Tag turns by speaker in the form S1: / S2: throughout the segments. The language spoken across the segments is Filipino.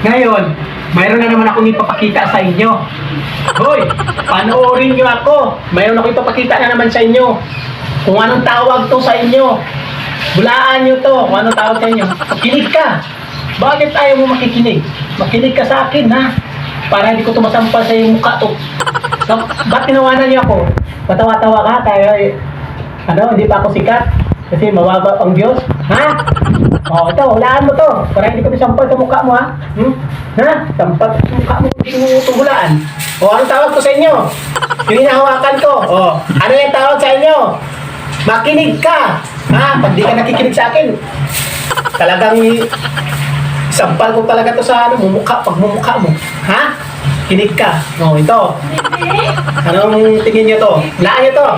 S1: Ngayon, mayroon na naman akong ipapakita sa inyo. Hoy, panoorin niyo ako. Mayroon akong ipapakita na naman sa inyo. Kung anong tawag to sa inyo. Bulaan niyo to. Kung anong tawag sa inyo. Makinig ka. Bakit ayaw mo makikinig? Makinig ka sa akin, ha? Para hindi ko tumasampal sa iyong mukha to. So, ba't tinawanan niyo ako? Patawa-tawa ka, tayo eh, ano, hindi pa ako sikat. Kasi mababa ang Diyos. Ha? O, ito, hulaan mo to. Para hindi ko sampal sa mukha mo, ha? Hmm? Ha? Sampal sa mukha mo, hindi mo. O, anong tawag ko sa inyo? Yung hinahawakan ko. O, ano yung tawag sa inyo? Makinig ka. Ha? Pag di ka nakikinig sa akin, talagang sampal ko talaga to sa ano, mumukha, pagmumukha mo. Ha? Kinig ka. O, ito. Anong tingin niyo to? Hulaan niyo to.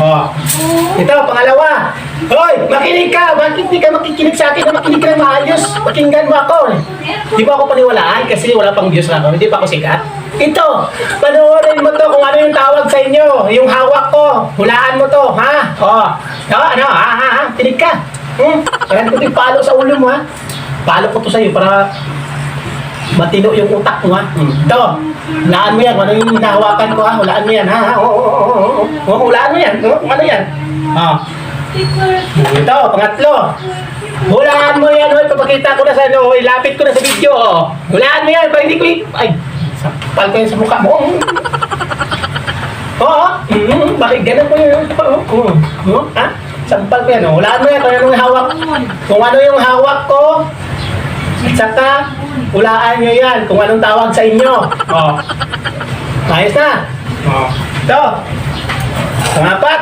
S1: Oh. Ito, pangalawa. Hoy, makinig ka. Bakit hindi ka makikinig sa akin na makinig ka na maayos? Pakinggan mo ako. Di ba ako paniwalaan kasi wala pang Diyos na ako. Hindi pa ako sikat. Ito, panoorin mo to kung ano yung tawag sa inyo. Yung hawak ko. Hulaan mo to, ha? Oh. Oh, ano, ha, ha, ha? Kinig ka. Hmm? Kaya ko yung palo sa ulo mo, ha? Palo ko to sa'yo para matino yung utak mo, ha? Hmm. Ito, hulaan mo yan. Ano yung hinahawakan ko, ha? Hulaan mo yan, ha? ha? Oo, oo, oo, mo yan. Oo, ano yan? Ah. Ito, pangatlo. Hulaan mo yan, hoy. Papakita ko na sa ano, hoy. Lapit ko na sa video, oh. Hulaan mo yan, para hindi ko i... Ay, sapal ko yan sa mukha mo. Oo, mm, bakit ganun ko yun? Oo, oo, oo, ha? Sampal ko yan, oh. Hulaan mo yan, kung anong hawak. Kung ano yung hawak ko, saka, hulaan nyo yan kung anong tawag sa inyo. Oh. Ayos na. Oh. Ito. Pangapat.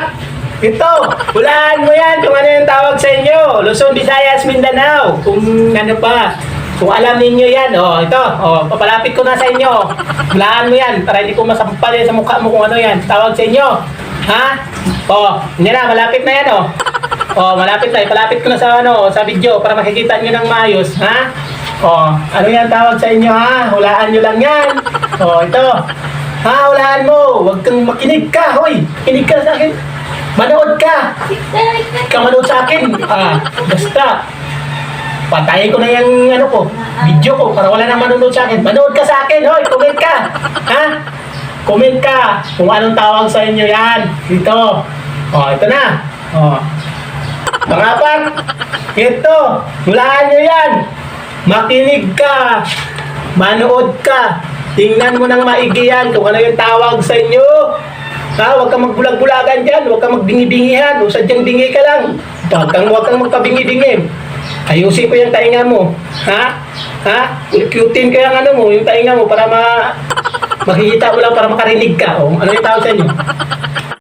S1: Ito. Hulaan mo yan kung ano yung tawag sa inyo. Luzon, Visayas, Mindanao. Kung ano pa. Kung alam ninyo yan, oh, ito, oh, papalapit ko na sa inyo. Hulaan mo yan para hindi ko masampal yan sa mukha mo kung ano yan. Tawag sa inyo. Ha? Oh, hindi na, malapit na yan, oh. Oh, malapit na. Ipalapit ko na sa ano, sa video para makikita nyo ng maayos, ha? Oh, ano yan tawag sa inyo, ha? Hulaan nyo lang yan. Oh, ito. Ha, hulaan mo. Huwag kang makinig ka, hoy. Kinig ka sa akin. Manood ka. Huwag ka manood sa akin. Ah, basta. Patayin ko na yung ano ko, video ko para wala nang manonood sa akin. Manood ka sa akin, hoy, comment ka. Ha? Comment ka kung anong tawag sa inyo yan. Dito. Oh, ito na. Oh. Pangapat, ito, hulaan nyo yan. Makinig ka. Manood ka. Tingnan mo ng maigi yan kung ano yung tawag sa inyo. Ha, huwag kang magbulag-bulagan dyan. Huwag kang magdingi-dingihan. O sadyang dingi ka lang. Huwag kang, huwag kang magpabingi-dingi. Ayusin ko yung tainga mo. Ha? Ha? Cutin ko yung ano mo, yung tainga mo para ma... Makikita mo lang para makarinig ka. O, ano yung tawag sa inyo?